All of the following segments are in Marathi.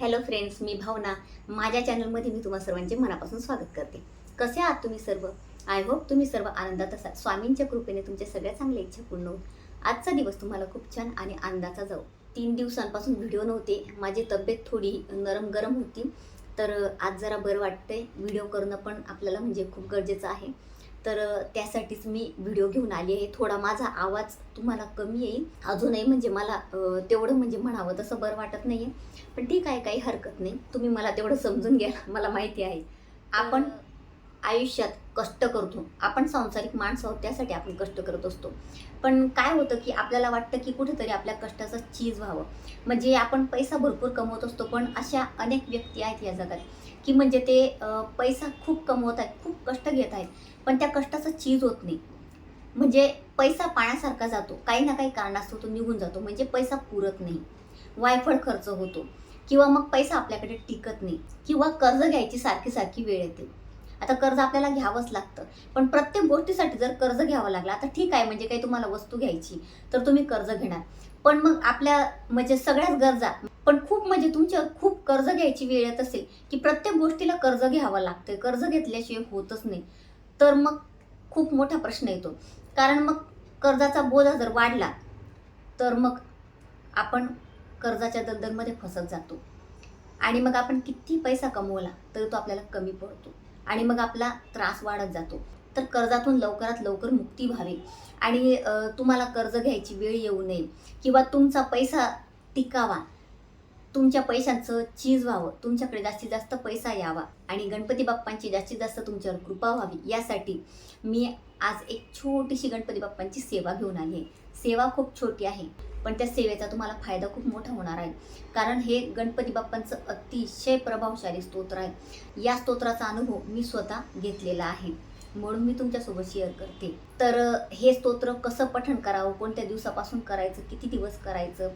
हॅलो फ्रेंड्स मी भावना. माझ्या चॅनलमध्ये मी तुम्हा सर्वांचे मनापासून स्वागत करते. कसे आहात तुम्ही सर्व? आय होप तुम्ही सर्व आनंदात असाल. स्वामींच्या कृपेने तुमच्या सगळ्या चांगल्या इच्छा पूर्ण होऊन आजचा दिवस तुम्हाला खूप छान आणि आनंदाचा जाऊ तीन दिवसांपासून व्हिडिओ नव्हते. माझी तब्येत थोडी नरम गरम होती. तर आज जरा बरं वाटतंय. व्हिडिओ करणं पण आपल्याला म्हणजे खूप गरजेचं आहे. तर त्यासाठीच मी व्हिडिओ घेऊन आली आहे. थोडा माझा आवाज तुम्हाला कमी येईल. अजूनही म्हणजे मला तेवढं म्हणजे म्हणावं तसं बरं वाटत नाही आहे पण ठीक आहे काही हरकत नाही. तुम्ही मला तेवढं समजून घ्या. मला माहिती आहे. आपण आयुष्यात कष्ट करतो. आपण सांसारिक माणसं आहोत त्यासाठी आपण कष्ट करत असतो. पण काय होतं की आपल्याला वाटतं की कुठेतरी आपल्या कष्टाचं चीज व्हावं. म्हणजे आपण पैसा भरपूर कमवत असतो पण अशा अनेक व्यक्ती आहेत या जगात. की म्हणजे ते पैसा खूप कमवत आहेत खूप कष्ट घेत आहेत पण त्या कष्टाचं चीज होत नाही. म्हणजे पैसा पाण्यासारखा जातो. काही ना काही कारणास्तव तो निघून जातो. म्हणजे पैसा पुरत नाही. वायफळ खर्च होतो. किंवा मग पैसा आपल्याकडे टिकत नाही. किंवा कर्ज घ्यायची सारखी सारखी वेळ येते. आता कर्ज आपल्याला घ्यावंच लागतं. पण प्रत्येक गोष्टीसाठी जर कर्ज घ्यावं लागलं आता ठीक आहे म्हणजे काही तुम्हाला वस्तू घ्यायची तर तुम्ही कर्ज घेणार. पण मग आपल्या म्हणजे सगळ्याच गरजा पण खूप म्हणजे तुमच्या खूप कर्ज घ्यायची वेळ येत असेल की प्रत्येक गोष्टीला कर्ज घ्यावं लागतं कर्ज घेतल्याशिवाय होतच नाही. तर मग खूप मोठा प्रश्न येतो. कारण मग कर्जाचा बोजा जर वाढला तर मग आपण कर्जाच्या दलदलमध्ये फसत जातो. आणि मग आपण किती पैसा कमवला तरी तो आपल्याला कमी पडतो. आणि मग आपला त्रास वाढत जातो. तर कर्जातून लवकरात लवकर मुक्ती व्हावी. आणि तुम्हाला कर्ज घ्यायची वेळ येऊ नये किंवा तुमचा पैसा टिकावा. तुमच्या पैशांचं चीज व्हावं. तुमच्याकडे जास्तीत जास्त पैसा यावा. आणि गणपती बाप्पांची जास्तीत जास्त तुमच्यावर कृपा व्हावी. यासाठी मी आज एक छोटीशी गणपती बाप्पांची सेवा घेऊन आली आहे. सेवा खूप छोटी आहे. पण त्या सेवेचा तुम्हाला फायदा खूप मोठा होणार आहे. कारण हे गणपती बाप्पांचं अतिशय प्रभावशाली स्तोत्र आहे. या स्तोत्राचा अनुभव मी स्वतः घेतलेला आहे. म्हणून मी तुमच्यासोबत शेअर करते. तर हे स्तोत्र कसं पठण करावं? कोणत्या दिवसापासून करायचं? किती दिवस करायचं?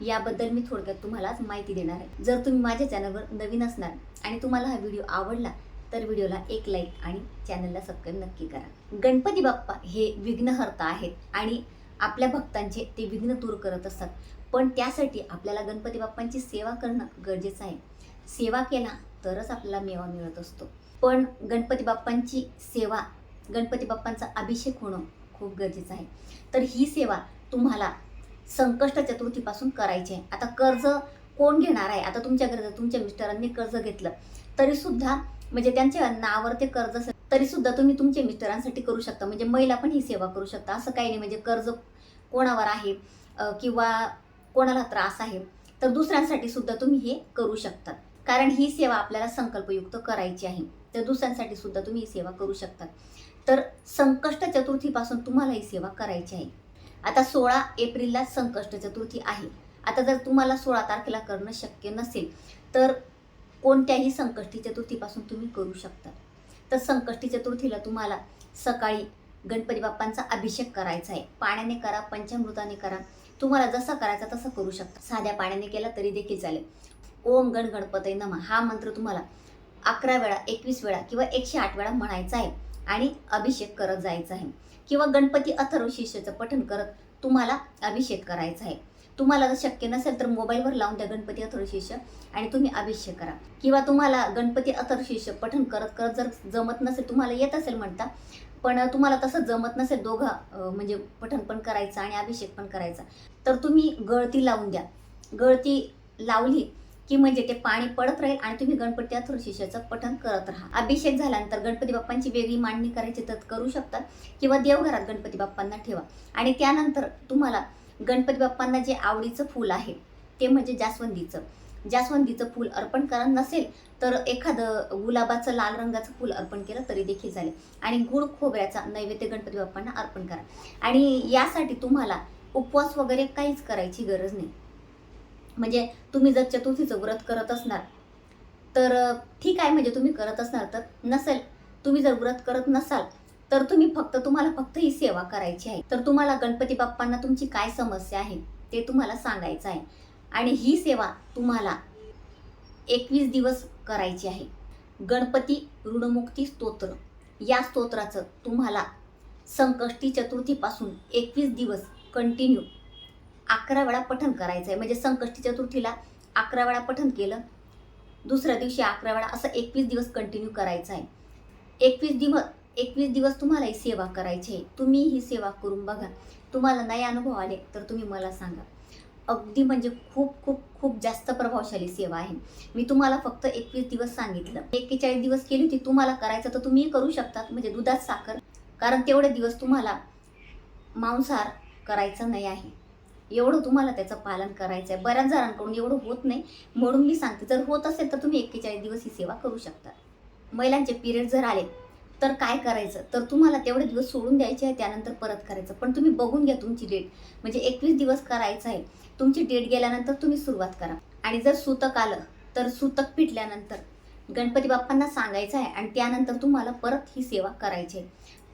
याबद्दल मी थोडक्यात तुम्हाला आज माहिती देणार आहे. जर तुम्ही माझ्या चॅनलवर नवीन असणार आणि तुम्हाला हा व्हिडिओ आवडला तर व्हिडिओला एक लाईक आणि चॅनलला सबस्क्राईब नक्की करा. गणपती बाप्पा हे विघ्नहर्ता आहेत आणि आपल्या भक्तांचे ते विघ्न दूर करत असतात. पण त्यासाठी आपल्याला गणपती बाप्पांची सेवा करणं गरजेचं आहे. सेवा केला तरच आपल्याला मेवा मिळत असतो. पण गणपती बाप्पांची सेवा गणपती बाप्पांचा अभिषेक होणं खूप गरजेचं आहे. तर ही सेवा तुम्हाला संकष्ट चतुर्थीपासून करायची आहे. आता कर्ज कोण घेणार आहे? आता तुमच्याकडे जर तुमच्या मिस्टरांनी कर्ज घेतलं. तरीसुद्धा म्हणजे त्यांच्या नावावर ते कर्ज तरी सुद्धा तुम्ही तुमच्या मिस्टरांसाठी करू शकता. म्हणजे महिला पण ही सेवा करू शकता. असं काही नाही. म्हणजे कर्ज कोणावर आहे किंवा कोणाला त्रास आहे तर दुसऱ्यांसाठी सुद्धा तुम्ही हे करू शकतात कारण ही सेवा आपल्याला संकल्पयुक्त करायची आहे. तर दुसऱ्यांसाठी सुद्धा तुम्ही ही सेवा करू शकतात तर संकष्ट चतुर्थीपासून तुम्हाला ही सेवा करायची आहे. आता सोळा एप्रिलला संकष्ट चतुर्थी आहे. आता जर तुम्हाला सोळा तारखेला करणं शक्य नसेल तर कोणत्याही संकष्टी चतुर्थीपासून तुम्ही करू शकता. तर संकष्टी चतुर्थीला तुम्हाला सकाळी गणपती बाप्पांचा अभिषेक करायचा आहे. पाण्याने करा पंचामृताने करा. तुम्हाला जसा करायचा तसं करू शकता. साध्या पाण्याने केला तरी देखील चालेल. ओम गण गणपतय नम. हा मंत्र तुम्हाला अकरा वेळा एकवीस वेळा किंवा एकशे आठ वेळा म्हणायचा आहे आणि अभिषेक करत जायचा आहे. किंवा गणपती अथर्व शीर्षाचं पठण करत तुम्हाला अभिषेक करायचा आहे. तुम्हाला जर शक्य नसेल तर मोबाईलवर लावून द्या गणपती अथर्वशीर्ष आणि तुम्ही अभिषेक करा. किंवा तुम्हाला गणपती अथर्वशीर्ष पठण करत करत जर जमत नसेल तुम्हाला येत असेल म्हणता पण तुम्हाला तसं जमत नसेल दोघं म्हणजे पठण पण करायचं आणि अभिषेक पण करायचा तर तुम्ही गळती लावून द्या. गळती लावली की म्हणजे ते पाणी पडत राहील आणि तुम्ही गणपती अथर्वशीर्षाचं पठण करत राहा. अभिषेक झाल्यानंतर गणपती बाप्पांची वेगळी मांडणी करायची तर करू शकता किंवा देवघरात गणपती बाप्पांना ठेवा. आणि त्यानंतर तुम्हाला गणपती बाप्पांना जे आवडीचं फूल आहे ते म्हणजे जास्वंदीचं. जास्वंदीचं फूल अर्पण करा नसेल तर एखादं गुलाबाचं लाल रंगाचं फूल अर्पण केलं तरी देखील चालेल. आणि गुळ खोबऱ्याचा नैवेद्य गणपती बाप्पांना अर्पण करा. आणि यासाठी तुम्हाला उपवास वगैरे काहीच करायची गरज नाही. म्हणजे तुम्ही जर चतुर्थीचं व्रत करत असणार तर ठीक आहे म्हणजे तुम्ही करत असणार तर नसेल. तुम्ही जर व्रत करत नसाल तर तुम्ही फक्त तुम्हाला फक्त ही सेवा करायची आहे. तर तुम्हाला गणपती बाप्पांना तुमची काय समस्या आहे ते तुम्हाला सांगायचं आहे. आणि ही सेवा तुम्हाला एकवीस दिवस करायची आहे. गणपती ऋणमुक्ती स्तोत्र. या स्तोत्राचं तुम्हाला संकष्टी चतुर्थीपासून एकवीस दिवस कंटिन्यू अकरा वेळा पठण करायचं आहे. म्हणजे संकष्टी चतुर्थीला अकरा वेळा पठण केलं दुसऱ्या दिवशी अकरा वेळा असं एकवीस दिवस कंटिन्यू करायचं आहे. एकवीस दिवस एकवीस दिवस तुम्हाला ही सेवा करायची आहे. तुम्ही ही सेवा करून बघा. तुम्हाला नाही अनुभव आले तर तुम्ही मला सांगा. अगदी म्हणजे खूप खूप खूप जास्त प्रभावशाली सेवा आहे. मी तुम्हाला फक्त एकवीस दिवस सांगितलं. एक्केचाळीस दिवस केली होती. तुम्हाला करायचं तर तुम्ही करू शकतात. म्हणजे दुधात साखर. कारण तेवढे दिवस तुम्हाला मांसाहार करायचं नाही आहे. एवढं तुम्हाला त्याचं पालन करायचं आहे बऱ्याच जणांकडून एवढं होत नाही. म्हणून मी सांगते जर होत असेल तर तुम्ही एक्केचाळीस दिवस ही सेवा करू शकता. महिलांचे पिरियड जर आले तर काय करायचं? तर तुम्हाला तेवढे दिवस सोडून द्यायचे आहे त्यानंतर परत करायचं. पण तुम्ही बघून घ्या तुमची डेट म्हणजे एकवीस दिवस करायचं आहे. तुमची डेट गेल्यानंतर तुम्ही सुरुवात करा. आणि जर सुतक आलं तर सुतक पिटल्यानंतर गणपती बाप्पांना सांगायचं आहे आणि त्यानंतर तुम्हाला परत ही सेवा करायची आहे.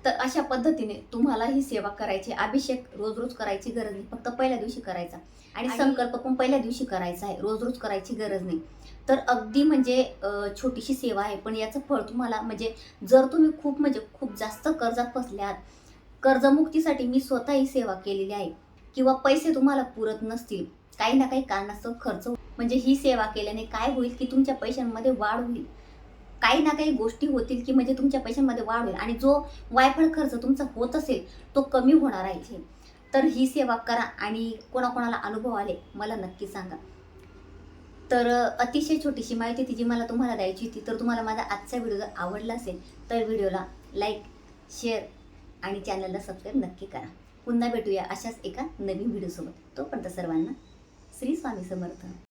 तर अशा पद्धतीने तुम्हाला ही सेवा करायची आहे. अभिषेक रोज रोज करायची गरज नाही. फक्त पहिल्या दिवशी करायचा. आणि संकल्प पण पहिल्या दिवशी करायचा आहे. रोज रोज करायची गरज नाही. तर अगदी म्हणजे छोटीशी सेवा आहे. पण याचं फळ तुम्हाला म्हणजे जर तुम्ही खूप म्हणजे खूप जास्त कर्जात फसल्यात कर्जमुक्तीसाठी मी स्वतः ही सेवा केलेली आहे. किंवा पैसे तुम्हाला पुरत नसतील काही ना काही कारणास्तव खर्च म्हणजे ही सेवा केल्याने काय होईल की तुमच्या पैशांमध्ये वाढ होईल. काही ना काही गोष्टी होतील की म्हणजे तुमच्या पैशांमध्ये वाढ होईल. आणि जो वायफळ खर्च तुमचा होत असेल तो कमी होणार आहे तर ही सेवा करा आणि कोणाकोणाला अनुभव आले मला नक्की सांगा. तर अतिशय छोटीशी माहिती ती जी मला तुम्हाला द्यायची होती. तर तुम्हाला माझा आजचा व्हिडिओ जर आवडला असेल तर व्हिडिओला लाईक शेअर आणि चॅनलला सबस्क्राईब नक्की करा. पुन्हा भेटूया अशाच एका नवीन व्हिडिओसोबत. तोपर्यंत सर्वांना श्री स्वामी समर्थ.